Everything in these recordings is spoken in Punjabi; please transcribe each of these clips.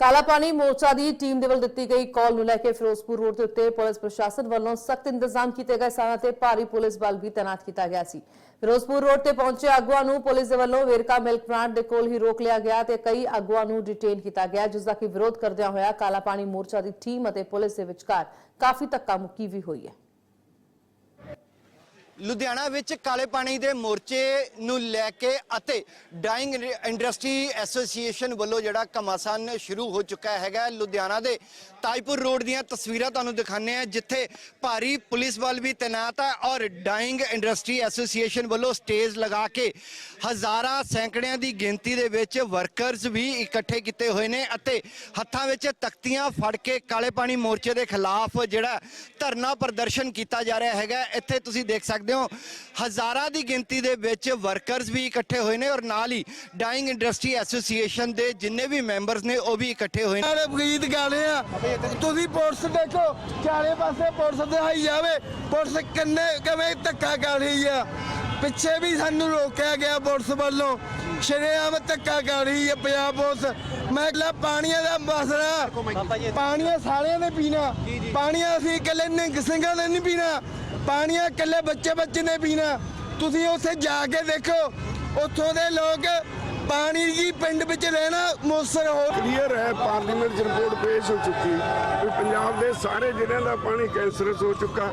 ਕਾਲਾ ਪਾਣੀ ਮੋਰਚਾ ਦੀ ਟੀਮ ਦੇ ਵੱਲ ਦਿੱਤੀ ਗਈ ਕਾਲ ਨੂੰ ਲੈ ਕੇ ਫਿਰੋਜ਼ਪੁਰ ਰੋਡ ਦੇ ਉੱਤੇ ਪੁਲਿਸ ਪ੍ਰਸ਼ਾਸਨ ਵੱਲੋਂ ਸਖਤ ਇੰਤਜ਼ਾਮ ਕੀਤੇ ਗਏ ਸਨ ਅਤੇ ਭਾਰੀ ਪੁਲਿਸ ਬਲ ਵੀ ਤਾਇਨਾਤ ਕੀਤਾ ਗਿਆ ਸੀ। ਫਿਰੋਜ਼ਪੁਰ ਰੋਡ ਤੇ ਪਹੁੰਚੇ ਆਗੂਆਂ ਨੂੰ ਪੁਲਿਸ ਦੇ ਵੱਲੋਂ ਵੇਰਕਾ ਮਿਲਕ ਪਲਾਂਟ ਦੇ ਕੋਲ ਹੀ ਰੋਕ ਲਿਆ ਗਿਆ ਤੇ ਕਈ ਆਗੂਆਂ ਨੂੰ ਡਿਟੇਨ ਕੀਤਾ ਗਿਆ ਜਿਸ ਦਾ ਕਿ ਵਿਰੋਧ ਕਰਦਿਆਂ ਹੋਇਆ ਕਾਲਾ ਪਾਣੀ ਮੋਰਚਾ ਦੀ ਟੀਮ ਅਤੇ ਪੁਲਿਸ ਦੇ ਵਿਚਕਾਰ ਕਾਫੀ ਧੱਕਾ ਮੁੱਕੀ ਵੀ ਹੋਈ ਹੈ। ਲੁਧਿਆਣਾ ਵਿੱਚ ਕਾਲੇ ਪਾਣੀ ਦੇ ਮੋਰਚੇ ਨੂੰ ਲੈ ਕੇ ਅਤੇ ਡਾਈਂਗ ਇੰਡਸਟਰੀ ਐਸੋਸੀਏਸ਼ਨ ਵੱਲੋਂ ਜਿਹੜਾ ਘਮਾਸਾਨ ਸ਼ੁਰੂ ਹੋ ਚੁੱਕਾ ਹੈਗਾ ਲੁਧਿਆਣਾ ਦੇ ਤਾਜਪੁਰ ਰੋਡ ਦੀਆਂ ਤਸਵੀਰਾਂ ਤੁਹਾਨੂੰ ਦਿਖਾਉਂਦੇ ਆ ਜਿੱਥੇ ਭਾਰੀ ਪੁਲਿਸ ਬਲ ਵੀ ਤੈਨਾਤ ਹੈ ਔਰ ਡਾਈਂਗ ਇੰਡਸਟਰੀ ਐਸੋਸੀਏਸ਼ਨ ਵੱਲੋਂ ਸਟੇਜ ਲਗਾ ਕੇ ਹਜ਼ਾਰਾਂ ਸੈਂਕੜਿਆਂ ਦੀ ਗਿਣਤੀ ਦੇ ਵਿੱਚ ਵਰਕਰਸ ਵੀ ਇਕੱਠੇ ਕੀਤੇ ਹੋਏ ਨੇ ਅਤੇ ਹੱਥਾਂ ਵਿੱਚ ਤਖਤੀਆਂ ਫੜ ਕੇ ਕਾਲੇ ਪਾਣੀ ਮੋਰਚੇ ਦੇ ਖਿਲਾਫ ਜਿਹੜਾ ਧਰਨਾ ਪ੍ਰਦਰਸ਼ਨ ਕੀਤਾ ਜਾ ਰਿਹਾ ਹੈਗਾ ਇੱਥੇ ਤੁਸੀਂ ਦੇਖ ਸਕਦੇ ਹੋ। ਹਜ਼ਾਰਾਂ ਦੀ ਗਿਣਤੀ ਦੇ ਵਿੱਚ ਵਰਕਰਸ ਵੀ ਇਕੱਠੇ ਹੋਏ ਨੇ ਔਰ ਨਾਲ ਹੀ ਡਾਈਂਗ ਇੰਡਸਟਰੀ ਐਸੋਸੀਏਸ਼ਨ ਦੇ ਜਿੰਨੇ ਵੀ ਮੈਂਬਰਸ ਨੇ ਉਹ ਵੀ ਇਕੱਠੇ ਹੋਏ ਨੇ। ਸਾਰੇ ਗੀਤ ਗਾਣੇ ਆ। ਤੁਸੀਂ ਪੁਲਿਸ ਦੇਖੋ ਚਾਰੇ ਪਾਸੇ ਪੁਲਿਸ ਦਿਖਾਈ ਜਾਵੇ। ਪੁਲਿਸ ਕਿੰਨੇ ਕਿਵੇਂ ਧੱਕਾ ਕਰ ਰਹੀ ਆ। ਪਿੱਛੇ ਵੀ ਸਾਨੂੰ ਰੋਕਿਆ ਗਿਆ ਪੁਲਿਸ ਵੱਲੋਂ। ਸ਼ਰੇਆਮ ਧੱਕਾ ਕਰ ਰਹੀ ਪੰਜਾਬ ਪੁਲਿਸ। ਮੈਂ ਕਿਹਾ ਪਾਣੀਆਂ ਦਾ ਮਸਲਾ ਪਾਣੀਆਂ ਸਾਰਿਆਂ ਨੇ ਪੀਣਾ। ਪਾਣੀਆਂ ਅਸੀਂ ਇਕੱਲੇ ਨਿੰਗ ਸਿੰਘਾਂ ਨੇ ਨਹੀਂ ਪੀਣਾ। ਪਾਣੀਆਂ ਇਕੱਲੇ ਬੱਚੇ ਬੱਚੇ ਨੇ ਪੀਣਾ। ਤੁਸੀਂ ਉੱਥੇ ਜਾ ਕੇ ਦੇਖੋ। ਉੱਥੋਂ ਦੇ ਲੋਕ ਪਾਣੀ ਦੀ ਪਿੰਡ ਵਿੱਚ ਰਹਿਣਾ ਮੋਸਰ ਹੋ ਕਲੀਅਰ ਹੈ ਪਾਰਲੀਮੈਂਟ 'ਚ ਰਿਪੋਰਟ ਪੇਸ਼ ਹੋ ਚੁੱਕੀ। ਵੀ ਪੰਜਾਬ ਦੇ ਸਾਰੇ ਜ਼ਿਲ੍ਹਿਆਂ ਦਾ ਪਾਣੀ ਕੈਂਸਰਸ ਹੋ ਚੁੱਕਾ।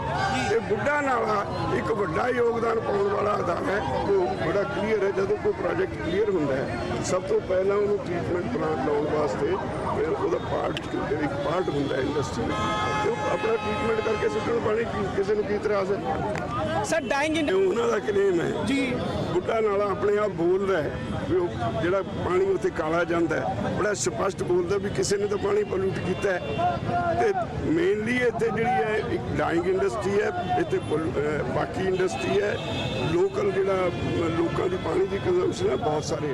ਤੇ ਬੁੱਢਾ ਨਾਲਾ ਇੱਕ ਵੱਡਾ ਯੋਗਦਾਨ ਪਾਉਣ ਵਾਲਾ ਅਦਾਨ ਹੈ। ਉਹ ਬੜਾ ਕਲੀਅਰ ਹੈ ਜਦੋਂ ਕੋਈ ਪ੍ਰੋਜੈਕਟ ਕਲੀਅਰ ਹੁੰਦਾ ਹੈ ਸਭ ਤੋਂ ਪਹਿਲਾਂ ਉਹਨੂੰ ਟ੍ਰੀਟਮੈਂਟ ਪਲਾਂਟ ਲਾਉਣ ਵਾਸਤੇ ਫਿਰ ਉਹਦਾ ਪਾਰਟ ਇੱਕ ਪਾਰਟ ਹੁੰਦਾ ਹੈ ਇੰਡਸਟਰੀ ਉਹ ਆਪਣਾ ਟ੍ਰੀਟਮੈਂਟ ਕਰਕੇ ਸੁੱਟਣ ਪਾਣੀ ਕੀ- ਕਿਸੇ ਨੂੰ ਕੀ ਇਤਰਾਜ਼ ਹੈ? ਸਰ ਡਾਈਂਗ ਉਹਨਾਂ ਦਾ ਕਲੇਮ ਹੈ। ਜੀ। ਬੁੱਢਾ ਨਾਲਾ ਆਪਣੇ ਆਪ ਬੋਲਦਾ ਹੈ ਵੀ ਉਹ ਜਿਹੜਾ ਪਾਣੀ ਉੱਥੇ ਕਾਲਾ ਜਾਂਦਾ ਹੈ, ਬੜਾ ਸਪਸ਼ਟ ਬੋਲਦਾ ਵੀ ਕਿਸੇ ਨੇ ਤਾਂ ਪਾਣੀ ਪੋਲੂਟ ਕੀਤਾ ਹੈ। ਤੇ ਮੇਨਲੀ ਇੱਥੇ ਜਿਹੜੀ ਹੈ, ਇੱਕ ਡਾਈਂਗ ਇੰਡਸਟਰੀ ਹੈ, ਇੱਥੇ ਪੋਲ- ਬਾਕੀ ਇੰਡਸਟਰੀ ਹੈ। ਲੋਕਲ ਜਿਹੜਾ, ਲੋਕਾਂ ਦੀ ਪਾਣੀ ਦੀ ਕੰਜ਼ੰਪਸ਼ਨ ਹੈ, ਬਹੁਤ ਸਾਰੇ